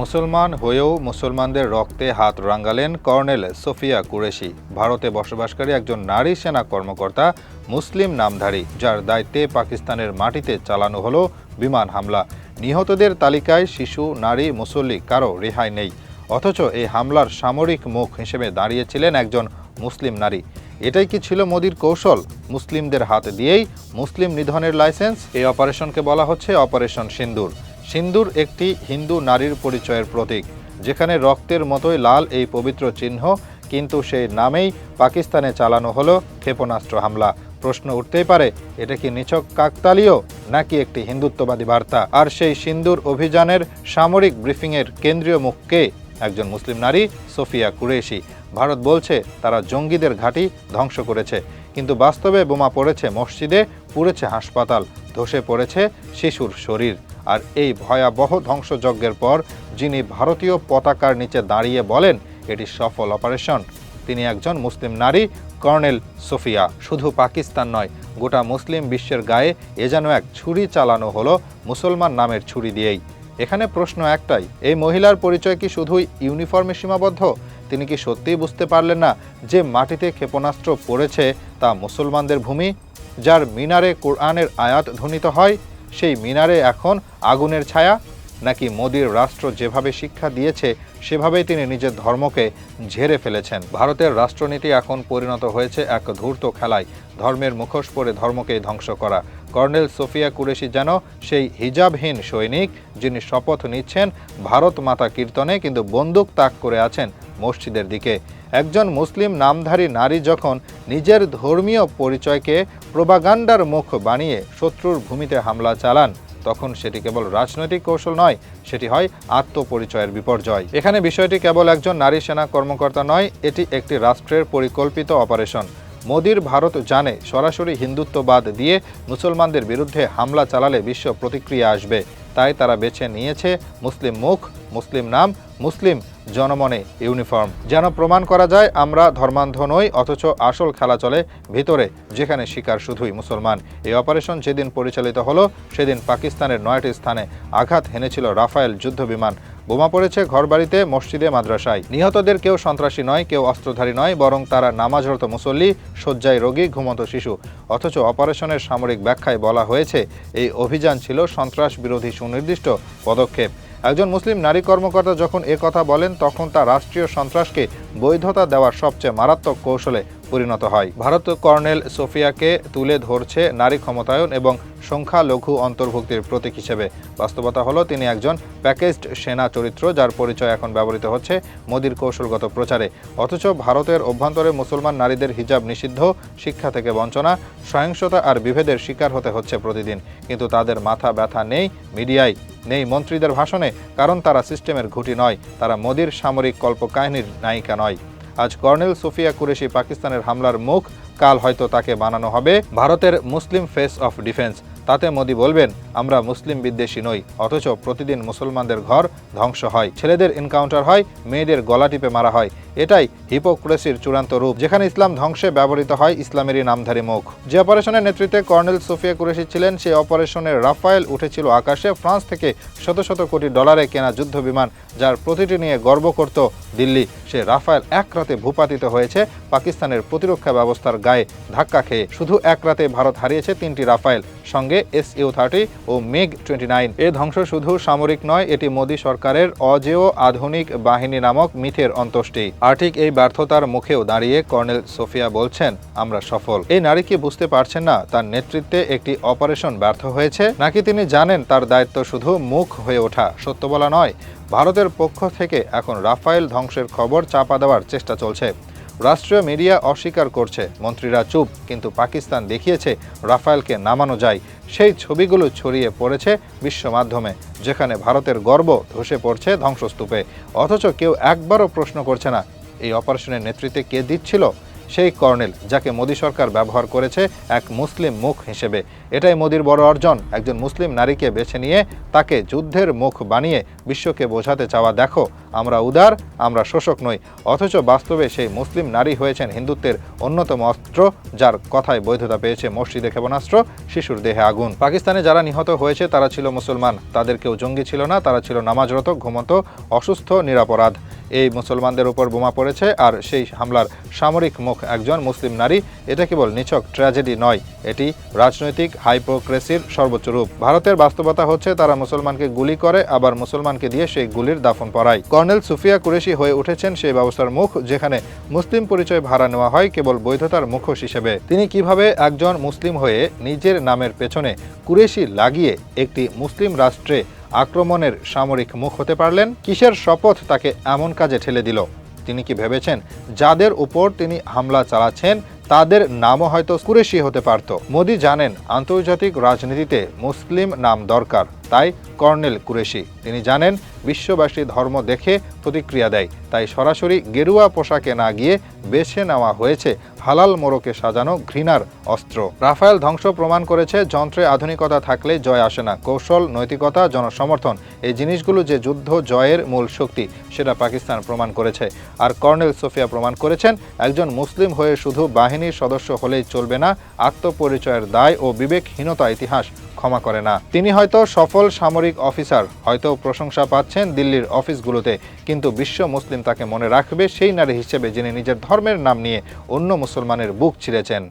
মুসলমান হয়েও মুসলমানদের রক্তে হাত রাঙ্গালেন কর্নেল সোফিয়া কুরেশি। ভারতে বসবাসকারী একজন নারী সেনা কর্মকর্তা, মুসলিম নামধারী, যার দায়িত্বে পাকিস্তানের মাটিতে চালানো হলো বিমান হামলা। নিহতদের তালিকায় শিশু, নারী, মুসল্লি কারও রেহাই নেই। অথচ এই হামলার সামরিক মুখ হিসেবে দাঁড়িয়েছিলেন একজন মুসলিম নারী। এটাই কি ছিল মোদির কৌশল? মুসলিমদের হাত দিয়েই মুসলিম নিধনের লাইসেন্স? এই অপারেশনকে বলা হচ্ছে অপারেশন সিন্দুর। সিন্দুর একটি হিন্দু নারীর পরিচয়ের প্রতীক, যেখানে রক্তের মতোই লাল এই পবিত্র চিহ্ন, কিন্তু সেই নামেই পাকিস্তানে চালানো হলো ক্ষেপণাস্ত্র হামলা। প্রশ্ন উঠতেই পারে, এটা কি নিছক কাকতালীয় নাকি একটি হিন্দুত্ববাদী বার্তা? আর সেই সিন্দুর অভিযানের সামরিক ব্রিফিংয়ের কেন্দ্রীয় মুখকে একজন মুসলিম নারী, সোফিয়া কুরেশি। ভারত বলছে, তারা জঙ্গিদের ঘাঁটি ধ্বংস করেছে, কিন্তু বাস্তবে বোমা পড়েছে মসজিদে, পুড়েছে হাসপাতাল, ধসে পড়েছে শিশুর শরীর। আর এই ভয়াবহ ধ্বংসযজ্ঞের পর যিনি ভারতীয় পতাকার নিচে দাঁড়িয়ে বলেন, এটি সফল অপারেশন। তিনি একজন মুসলিম নারী, কর্নেল সোফিয়া। শুধু পাকিস্তান নয়, গোটা মুসলিম বিশ্বের গায়ে এ যেন এক ছুরি চালানো হলো মুসলমান নামের ছুরি দিয়েই। এখানে প্রশ্ন একটাই, এই মহিলার পরিচয় কি শুধুই ইউনিফর্মে সীমাবদ্ধ? তিনি কি সত্যিই বুঝতে পারলেন না যে মাটিতে ক্ষেপণাস্ত্র পড়েছে তা মুসলমানদের ভূমি, যার মিনারে কোরআনের আয়াত ধ্বনিত হয়? সেই মিনারে এখন আগুনের ছায়া? নাকি মোদীর রাষ্ট্র যেভাবে শিক্ষা দিয়েছে, সেভাবেই তিনি নিজের ধর্মকে ঝেড়ে ফেলেছেন? ভারতের রাষ্ট্রনীতি এখন পরিণত হয়েছে এক ধূর্ত খেলায়। ধর্মের মুখোশ পরে ধর্মকে ধ্বংস করা। কর্নেল সোফিয়া কুরেশি যেন সেই হিজাবহীন সৈনিক যিনি শপথ নিচ্ছেন ভারত মাতা কীর্তনে কিন্তু বন্দুক তাক করে আছেন মসজিদের দিকে। একজন মুসলিম নামধারী নারী যখন নিজের ধর্মীয় পরিচয়কে প্রোপাগান্ডার মুখ বানিয়ে শত্রুর ভূমিতে হামলা চালান, তখন সেটি কেবল রাজনৈতিক কৌশল নয়, সেটি হয় আত্মপরিচয়ের বিপর্যয়। এখানে বিষয়টি কেবল একজন নারী সেনা কর্মকর্তা নয়, এটি একটি রাষ্ট্রের পরিকল্পিত অপারেশন। মোদির ভারত জানে সরাসরি হিন্দুত্ববাদ দিয়ে মুসলমানদের বিরুদ্ধে হামলা চালালে বিশ্ব প্রতিক্রিয়া আসবে। তাই তারা বেছে নিয়েছে মুসলিম মুখ, মুসলিম নাম, মুসলিম জনমনে ইউনিফর্ম। যেন প্রমাণ করা যায়, আমরা ধর্মান্ধ নই, অথচ আসল খেলা চলে ভিতরে, যেখানে শিকার শুধুই মুসলমান। এই অপারেশন যেদিন পরিচালিত হলো, সেদিন পাকিস্তানের নয়টি স্থানে আঘাত হেনেছিল রাফায়েল যুদ্ধ বিমান বোমা পড়েছে ঘরবাড়িতে, মসজিদে, মাদ্রাসায়। নিহতদের কেউ সন্ত্রাসী নয়, কেউ অস্ত্রধারী নয়, বরং তারা নামাজরত মুসল্লি, শয্যায় রোগী, ঘুমন্ত শিশু। অথচ অপারেশনের সামরিক ব্যাখ্যায় বলা হয়েছে, এই অভিযান ছিল সন্ত্রাস বিরোধী সুনির্দিষ্ট পদক্ষেপ। একজন মুসলিম নারী কর্মকর্তা যখন এ কথা বলেন, তখন তা রাষ্ট্রীয় সন্ত্রাসকে বৈধতা দেওয়ার সবচেয়ে মারাত্মক কৌশলে পরিণত হয়। ভারত কর্নেল সোফিয়াকে তুলে ধরছে নারী ক্ষমতায়ন এবং সংখ্যালঘু অন্তর্ভুক্তির প্রতীক হিসেবে। বাস্তবতা হলো, তিনি একজন প্যাকেজড সেনা চরিত্র যার পরিচয় এখন ব্যবহৃত হচ্ছে মোদির কৌশলগত প্রচারে। অথচ ভারতের অভ্যন্তরে মুসলমান নারীদের হিজাব নিষিদ্ধ, শিক্ষা থেকে বঞ্চনা, সহিংসতা আর বিভেদের শিকার হতে হচ্ছে প্রতিদিন। কিন্তু তাদের মাথা ব্যথা নেই মিডিয়ায়, নেই মন্ত্রীদের ভাষণে, কারণ তারা সিস্টেমের ঘুঁটি নয়। তারা মোদির সামরিক কল্পকাহিনীর নায়িকা নয়। আজ কর্নেল সোফিয়া কুরেশি পাকিস্তানের হামলার মুখ, কাল হয়তো তাকে বানানো হবে ভারতের মুসলিম ফেস অফ ডিফেন্স। তাতে মোদি বলবেন, আমরা মুসলিম বিদ্বেষী নই, অথচ প্রতিদিন মুসলমানদের ঘর ধ্বংস হয়, ছেলেদের এনকাউন্টার হয়, মেয়েদের গলা টিপে মারা হয়। এটাই হিপোক্রেসির চূড়ান্ত রূপ, যেখানে ইসলাম ধ্বংসে ব্যবহৃত হয় ইসলামেরই নামধারী মুখ। যে অপারেশনের নেতৃত্বে কর্নেল সোফিয়া কুরেশি ছিলেন সেই অপারেশনের রাফায়েল উঠেছিল আকাশে, ফ্রান্স থেকে শত শত কোটি ডলারে কেনা যুদ্ধ বিমান, যার প্রতিটি নিয়ে গর্ব করত দিল্লি। সে রাফায়েল এক রাতে ভূপাতিত হয়েছে, পাকিস্তানের প্রতিরক্ষা ব্যবস্থার গায়ে ধাক্কা খেয়ে। শুধু এক রাতে ভারত হারিয়েছে তিনটি রাফায়েল। সঙ্গে এস ইউ থার্টি ও মেগ টোয়েন্টি নাইন এ ধ্বংস শুধু সামরিক নয়, এটি মোদী সরকারের অজেয় আধুনিক বাহিনী নামক মিথের অন্ত্যেষ্টি। আর ঠিক এই ব্যর্থতার মুখেও দাঁড়িয়ে কর্নেল সোফিয়া বলছেন, আমরা সফল। এই নারী কি বুঝতে পারছেন না, তার নেতৃত্বে একটি অপারেশন ব্যর্থ হয়েছে? নাকি তিনি জানেন তার দায়িত্ব শুধু মুখ হয়ে ওঠা, সত্য বলা নয়, ভারতের পক্ষ থেকে এখন রাফায়েল ধ্বংসের খবর চাপা দেওয়ার চেষ্টা চলছে। রাষ্ট্রীয় মিডিয়া অস্বীকার করছে। মন্ত্রীরা চুপ, কিন্তু পাকিস্তান দেখিয়েছে রাফায়েলকে নামানো যায়। সেই ছবিগুলো ছড়িয়ে পড়েছে বিশ্ব মাধ্যমে, যেখানে ভারতের গর্ব ধসে পড়ছে ধ্বংসস্তূপে। অথচ কেউ একবারও প্রশ্ন করছে না, এই অপারেশনের নেতৃত্বে কে দিচ্ছিল? সেই কর্নেল যাকে মোদী সরকার ব্যবহার করেছে এক মুসলিম মুখ হিসেবে। এটাই মোদীর বড় অর্জন। একজন মুসলিম নারীকে বেছে নিয়ে তাকে যুদ্ধের মুখ বানিয়ে বিশ্বকে বোঝাতে চাওয়া, দেখো, আমরা উদার, আমরা শোষক নই। অথচ বাস্তবে সেই মুসলিম নারী হয়েছেন হিন্দুত্বের অন্যতম অস্ত্র, যার কথায় বৈধতা পেয়েছে মসজিদে ক্ষেপণাস্ত্র, শিশুর দেহে আগুন। পাকিস্তানে যারা নিহত হয়েছে, তারা ছিল মুসলমান। তাদের কেউ জঙ্গি ছিল না, তারা ছিল নামাজরত, ঘুমন্ত, অসুস্থ, নিরাপরাধ। এই মুসলমানদের উপর বোমা পড়েছে আর সেই হামলার সামরিক মুখ একজন মুসলিম নারী। এটা কেবল নিছক ট্র্যাজেডি নয়, এটি রাজনৈতিক হাইপোক্রেসির সর্বোচ্চ রূপ। ভারতের বাস্তবতা হচ্ছে তারা মুসলমানকে গুলি করে, আবার মুসলমানকে দিয়ে সেই গুলির দাফন পড়ায় কর্নেল সুফিয়া কুরেশি হয়ে উঠেছেন সেই ব্যবস্থার মুখ, যেখানে মুসলিম পরিচয় ভাড়া নেওয়া হয় কেবল বৈধতার মুখোশ হিসেবে। তিনি কীভাবে একজন মুসলিম হয়ে নিজের নামের পেছনে কুরেশি লাগিয়ে একটি মুসলিম রাষ্ট্রে আক্রমণের সামরিক মুখ হতে পারলেন। কিসের শপথ তাকে এমন কাজে ঠেলে দিল? তিনি কি ভেবেছেন যাদের উপর তিনি হামলা চালাচ্ছেন, তাদের নামও হয়তো কুরেশি হতে পারত? মোদি জানেন আন্তর্জাতিক রাজনীতিতে মুসলিম নাম দরকার, তাই কর্নেল কুরেশি। তিনি জানেন বিশ্ববাসী ধর্ম দেখে প্রতিক্রিয়া দেয়, তাই সরাসরি গেরুয়া পোশাকে না গিয়ে বেছে নেওয়া হয়েছে হালাল মোড়কে সাজানো ঘৃণার অস্ত্র। রাফায়েল ধ্বংস প্রমাণ করেছে, যন্ত্রে আধুনিকতা থাকলে জয় আসে না। কৌশল, নৈতিকতা, জনসমর্থন, এই জিনিসগুলো যে যুদ্ধ জয়ের মূল শক্তি, সেটা পাকিস্তান প্রমাণ করেছে। আর কর্নেল সোফিয়া প্রমাণ করেছেন, একজন মুসলিম হয়ে শুধু বাহিনীর সদস্য হলেই চলবে না, আত্মপরিচয়ের দায় ও বিবেকহীনতা ইতিহাস ক্ষমা করে না। তিনি হয়তো সফল সামরিক অফিসার, হয়তো প্রশংসা পাচ্ছেন দিল্লির অফিসগুলোতে, কিন্তু বিশ্ব মুসলিম তাকে মনে রাখবে সেই নারী হিসেবে যিনি নিজের ধর্মের নাম নিয়ে অন্য মুসলমানের বুক ছিঁড়েছেন।